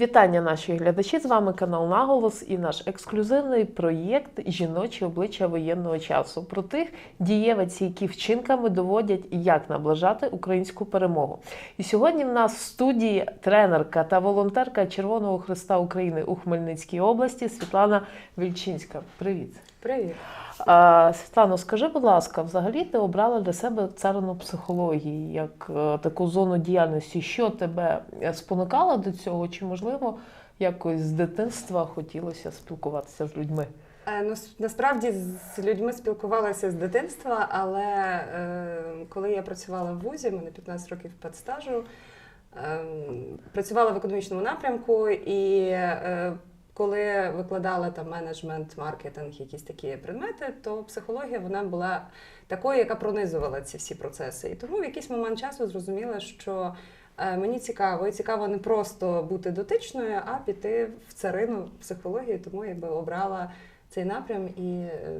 Вітання наші глядачі! З вами канал Наголос і наш ексклюзивний проєкт Жіночі обличчя воєнного часу про тих дієвець, які вчинками доводять, як наближати українську перемогу. І сьогодні в нас в студії тренерка та волонтерка Червоного Христа України у Хмельницькій області Світлана Вільчинська. Привіт! Привіт. А, Світлано, скажи, будь ласка, взагалі ти обрала для себе царину психології як е, таку зону діяльності. Що тебе е, спонукало до цього? Чи можливо якось з дитинства хотілося спілкуватися з людьми? Е, Ну, насправді з людьми спілкувалася з дитинства, але е, коли я працювала в ВУЗі, мене 15 років педстажу, е, працювала в економічному напрямку і е, коли викладала там менеджмент, маркетинг, якісь такі предмети, то психологія вона була такою, яка пронизувала ці всі процеси. І тому в якийсь момент часу зрозуміла, що е, мені цікаво, і цікаво не просто бути дотичною, а піти в царину психології, тому якби обрала цей напрям і е,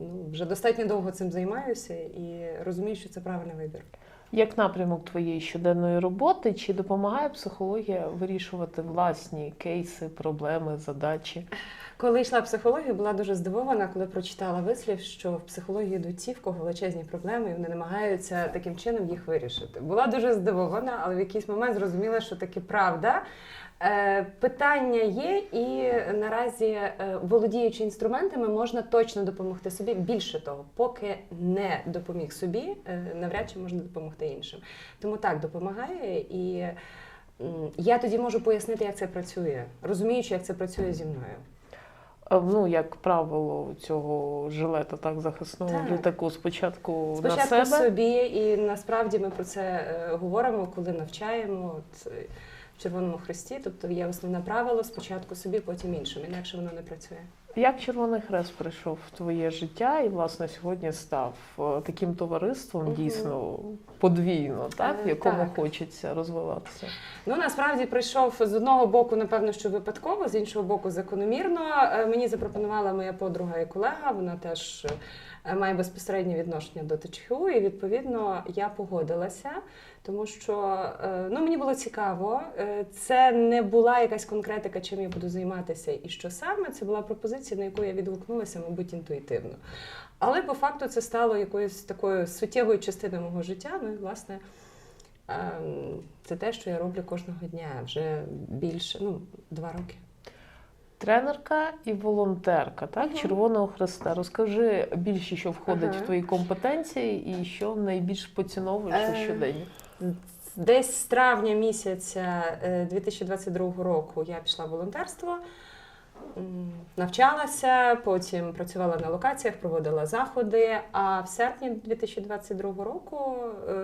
ну, вже достатньо довго цим займаюся і розумію, що це правильний вибір. Як напрямок твоєї щоденної роботи, чи допомагає психологія вирішувати власні кейси, проблеми, задачі? Коли йшла психологію, була дуже здивована, коли прочитала вислів, що в психології йдуть ті, в кого величезні проблеми, і вони намагаються таким чином їх вирішити. Була дуже здивована, але в якийсь момент зрозуміла, що таки правда. Е, Питання є, і наразі, е, володіючи інструментами, можна точно допомогти собі. Більше того, поки не допоміг собі, е, навряд чи можна допомогти іншим. Тому так допомагає і. Я тоді можу пояснити, як це працює, розуміючи, як це працює зі мною. Ну, як правило, цього жилета так захисного Так. літаку спочатку, на Спочатку себе. собі, і насправді ми про це е, говоримо, коли навчаємо от, е, в Червоному Хресті. Тобто є основне правило спочатку собі, потім іншим. Інакше воно не працює. Як Червоний Хрест прийшов в твоє життя і, власне, сьогодні став е, таким товариством угу. дійсно подвійно, так? в Е, якому так. хочеться розвиватися? Ну насправді прийшов з одного боку, напевно, що випадково, з іншого боку, закономірно. Е, Мені запропонувала моя подруга і колега. Вона теж е, має безпосереднє відношення до ТЧГУ, і відповідно я погодилася, тому що е, ну мені було цікаво. Е, Це не була якась конкретика, чим я буду займатися і що саме. Це була пропозиція, на яку я відгукнулася, мабуть, інтуїтивно. Але по факту це стало якоюсь такою суттєвою частиною мого життя. Ну і власне. Ем, Це те, що я роблю кожного дня вже більше, ну, два роки. Тренерка і волонтерка, так? Мгм. Червоного Хреста. Розкажи більше, що входить Ага. в твої компетенції і що найбільш поціновуєш у Е, щоденні. Десь з травня місяця е, 2022 року я пішла в волонтерство, навчалася, потім працювала на локаціях, проводила заходи. А в серпні 2022 року е,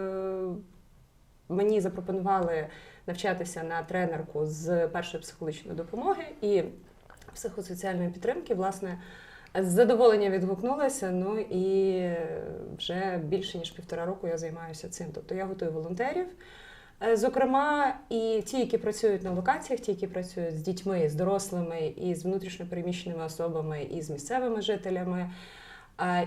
мені запропонували навчатися на тренерку з першої психологічної допомоги і психосоціальної підтримки. Власне, з задоволенням відгукнулася. Ну і вже більше ніж півтора року я займаюся цим. Тобто я готую волонтерів. Е, Зокрема, і ті, які працюють на локаціях, ті, які працюють з дітьми, з дорослими, і з внутрішньопереміщеними особами, і з місцевими жителями.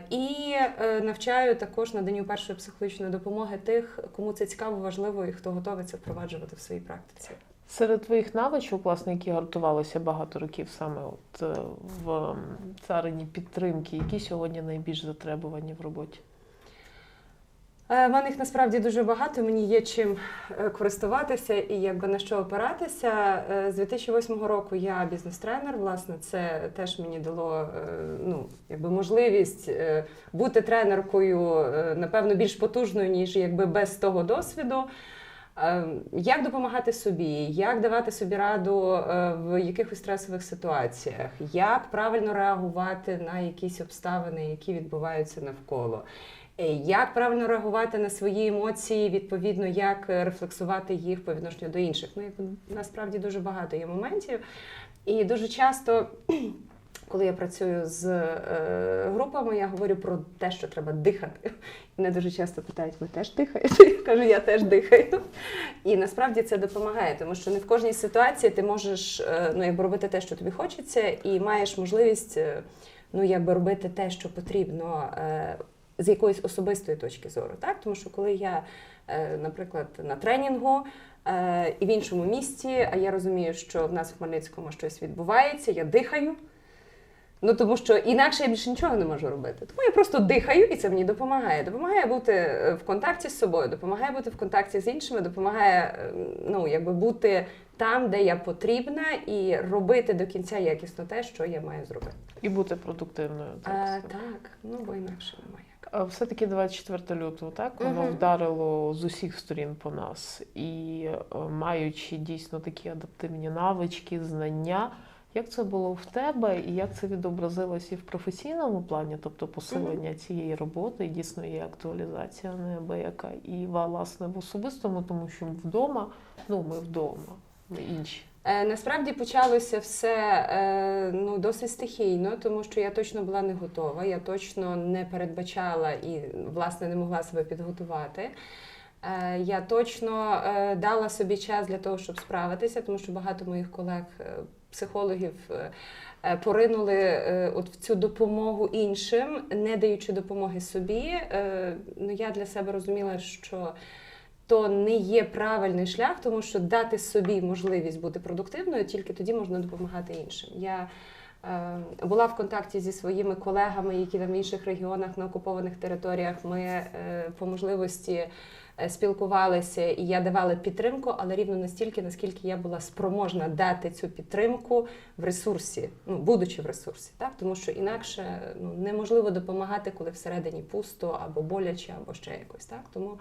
І е, навчаю також наданню першої психологічної допомоги тих, кому це цікаво, важливо і хто готовий це впроваджувати в своїй практиці. Серед твоїх навичок, власне, які гартувалися багато років саме от е, в царині підтримки, які сьогодні найбільш затребувані в роботі? Е, В мене їх насправді дуже багато. Мені є чим е, користуватися і якби на що опиратися. З 2008 року я бізнес-тренер. Власне, це теж мені дало ну, якби можливість бути тренеркою, напевно, більш потужною, ніж якби без того досвіду. Е, Як допомагати собі, як давати собі раду е, в якихось стресових ситуаціях, як правильно реагувати на якісь обставини, які відбуваються навколо. Е, Як правильно реагувати на свої емоції, відповідно, як рефлексувати їх по відношенню до інших? Ну, насправді дуже багато є моментів. І дуже часто, коли я працюю з е, групами, я говорю про те, що треба дихати. Мене дуже часто питають, ви теж дихаєте? Я кажу, я теж дихаю. І насправді це допомагає, тому що не в кожній ситуації ти можеш е, ну, якби робити те, що тобі хочеться, і маєш можливість е, ну, якби робити те, що потрібно. е, з якоїсь особистої точки зору. Так? Тому що коли я, е, наприклад, на тренінгу е, і в іншому місті, а я розумію, що в нас в Хмельницькому щось відбувається, я дихаю. Ну тому що інакше я більше нічого не можу робити. Тому я просто дихаю, і це мені допомагає. Допомагає бути е, в контакті з собою, допомагає бути в контакті з іншими, допомагає е, ну, якби бути там, де я потрібна, і робити до кінця якісно те, що я маю зробити. І бути продуктивною. Так, Е, так, ну бо інакше немає. Все-таки 24 лютого, так воно Мгм. вдарило з усіх сторін по нас. І маючи дійсно такі адаптивні навички, знання, як це було в тебе, і як це відобразилось і в професійному плані, тобто посилення цієї роботи, і дійсно є актуалізація неабияка, і власне в особистому, тому що вдома, ну ми вдома, ми інші. Е, Насправді почалося все е, ну, досить стихійно, тому що я точно була не готова, я точно не передбачала і, власне, не могла себе підготувати. Е, Я точно дала собі час для того, щоб справитися, тому що багато моїх колег, психологів, е, е, поринули е, от в цю допомогу іншим, не даючи допомоги собі. Ну, я для себе розуміла, що то не є правильний шлях, тому що дати собі можливість бути продуктивною, тільки тоді можна допомагати іншим. Я була в контакті зі своїми колегами, які там в інших регіонах на окупованих територіях. Ми е, по можливості е, спілкувалися, і я давала підтримку, але рівно настільки, наскільки я була спроможна дати цю підтримку в ресурсі, ну будучи в ресурсі, так тому що інакше ну неможливо допомагати, коли всередині пусто або боляче, або ще якось так. Тому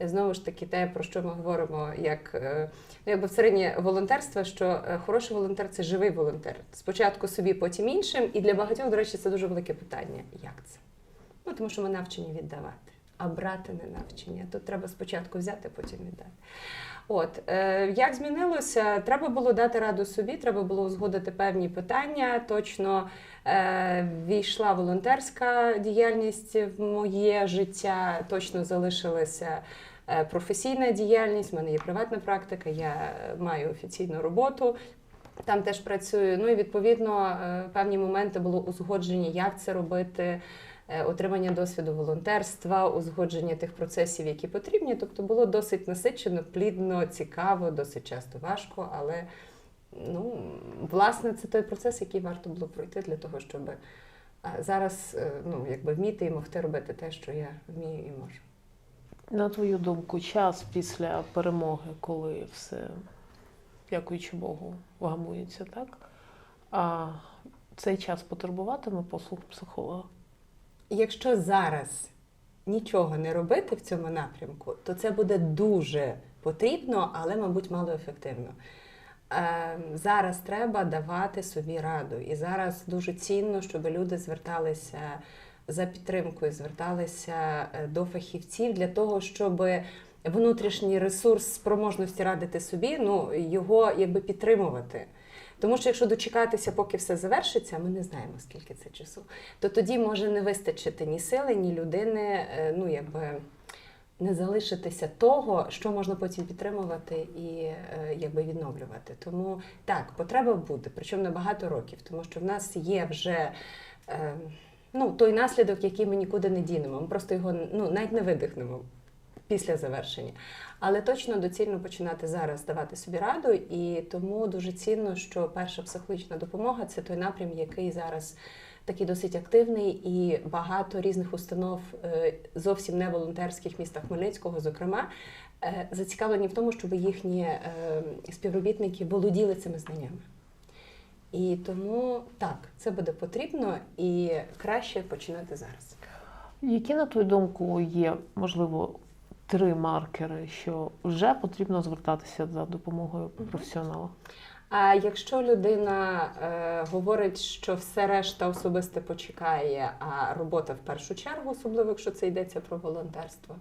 знову ж таки те, про що ми говоримо, як е, ну, якби всередині волонтерства, що е, хороший волонтер це живий волонтер. Спочатку собі, потім іншим. І для багатьох, до речі, це дуже велике питання. Як це? Ну тому що ми навчені віддавати, а брати не навчені. Тут треба спочатку взяти, потім віддати. От е, як змінилося, треба було дати раду собі, треба було узгодити певні питання. Точно е, війшла волонтерська діяльність в моє життя, точно залишилася е, професійна діяльність. У мене є приватна практика, я маю офіційну роботу. Там теж працюю. Ну і відповідно е, певні моменти було узгодження, як це робити, е, отримання досвіду волонтерства, узгодження тих процесів, які потрібні. Тобто було досить насичено, плідно, цікаво, досить часто важко, але ну, власне це той процес, який варто було пройти для того, щоб е, зараз е, ну, якби вміти і могти робити те, що я вмію і можу. На твою думку, час після перемоги, коли все, дякуючи Богу, вгамується, так? А цей час потребуватиме послуг психолога? Якщо зараз нічого не робити в цьому напрямку, то це буде дуже потрібно, але, мабуть, мало ефективно. Е, Зараз треба давати собі раду. І зараз дуже цінно, щоб люди зверталися за підтримкою, зверталися е, до фахівців для того, щоб внутрішній ресурс спроможності радити собі, ну його якби підтримувати. Тому що якщо дочекатися, поки все завершиться, ми не знаємо, скільки це часу, то тоді може не вистачити ні сили, ні людини, е, ну якби не залишитися того, що можна потім підтримувати і е, якби відновлювати. Тому так, потреба буде, причому на багато років, тому що в нас є вже. е, Ну, той наслідок, який ми нікуди не дінемо. Ми просто його ну, навіть не видихнемо після завершення. Але точно доцільно починати зараз давати собі раду, і тому дуже цінно, що перша психологічна допомога це той напрям, який зараз такий досить активний, і багато різних установ, е, зовсім не волонтерських міста Хмельницького, зокрема, е, зацікавлені в тому, щоб їхні е, співробітники володіли цими знаннями. І тому так, це буде потрібно і краще починати зараз. Які, на твою думку, є, можливо, три маркери, що вже потрібно звертатися за допомогою професіонала? А якщо людина е, говорить, що все решта особисте почекає, а робота в першу чергу, особливо якщо це йдеться про волонтерство.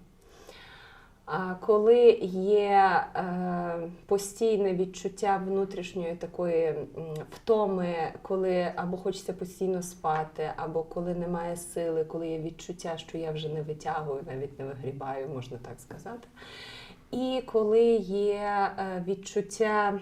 Коли є е, постійне відчуття внутрішньої такої втоми, коли або хочеться постійно спати, або коли немає сили, коли є відчуття, що я вже не витягую, навіть не вигрібаю, можна так сказати. І коли є е, відчуття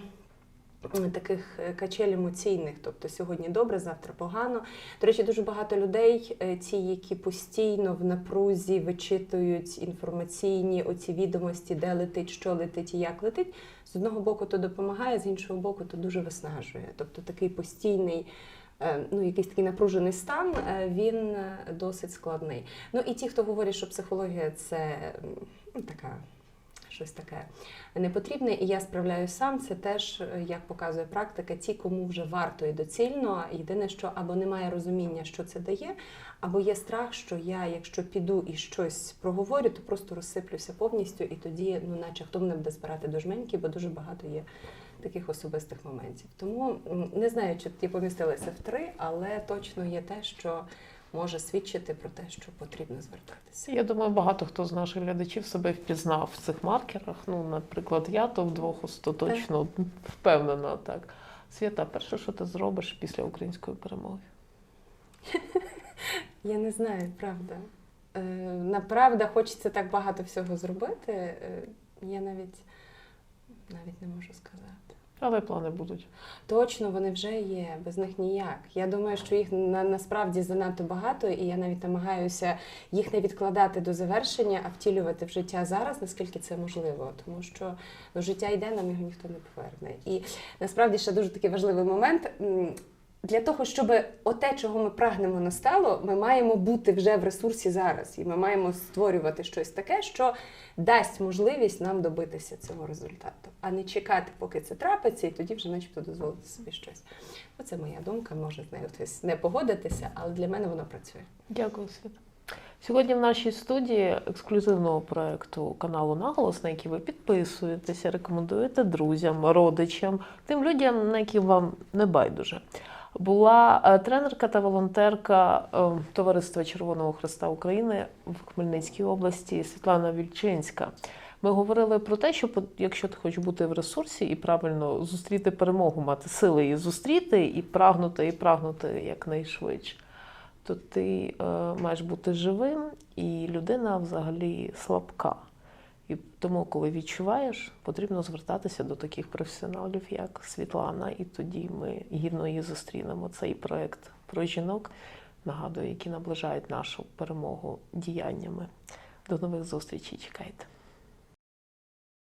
таких е, качель емоційних, тобто сьогодні добре, завтра погано. До речі, дуже багато людей, е, ті, які постійно в напрузі вичитують інформаційні оці відомості, де летить, що летить і як летить. З одного боку, то допомагає, з іншого боку, то дуже виснажує. Тобто такий постійний. е, Ну, якийсь такий напружений стан, він досить складний. Ну і ті, хто говорять, що психологія це ну, така щось таке непотрібне, і я справляю сам. Це теж, е, як показує практика, ті, кому вже варто і доцільно. Єдине, що або немає розуміння, що це дає, або є страх, що я, якщо піду і щось проговорю, то просто розсиплюся повністю, і тоді, ну, наче хто мене буде збирати до жменьки, бо дуже багато є таких особистих моментів. Тому не знаю, чи ті помістилися в три, але точно є те, що може свідчити про те, що потрібно звертатися. Я думаю, багато хто з наших глядачів себе впізнав в цих маркерах. Ну, наприклад, я то вдвох остаточно впевнена так. Свята, перше, що ти зробиш після української перемоги? Я не знаю, правда. Е, направда, хочеться так багато всього зробити. Е, я навіть навіть не можу сказати. Але плани будуть. Точно вони вже є, без них ніяк. Я думаю, що їх на, насправді занадто багато, і я навіть намагаюся їх не відкладати до завершення, а втілювати в життя зараз, наскільки це можливо. Тому що ну, життя йде, нам його ніхто не поверне. І насправді ще дуже такий важливий момент. Для того, щоб оте, чого ми прагнемо настало, ми маємо бути вже в ресурсі зараз, і ми маємо створювати щось таке, що дасть можливість нам добитися цього результату, а не чекати, поки це трапиться, і тоді вже, начебто, дозволити собі щось. Оце моя думка, може з нею хтось не погодитися, але для мене вона працює. Дякую, Свята. Сьогодні в нашій студії ексклюзивного проекту каналу Наголос, на який ви підписуєтеся, рекомендуєте друзям, родичам, тим людям, на які вам не байдуже. Була е, тренерка та волонтерка е, Товариства Червоного Христа України в Хмельницькій області Світлана Вільчинська. Ми говорили про те, що якщо ти хочеш бути в ресурсі і правильно зустріти перемогу, мати сили її зустріти і прагнути, і прагнути якнайшвидше, то ти е, маєш бути живим, і людина взагалі слабка. І тому, коли відчуваєш, потрібно звертатися до таких професіоналів, як Світлана, і тоді ми гідно її зустрінемо. Цей проект про жінок нагадую, які наближають нашу перемогу діяннями. До нових зустрічей. Чекайте.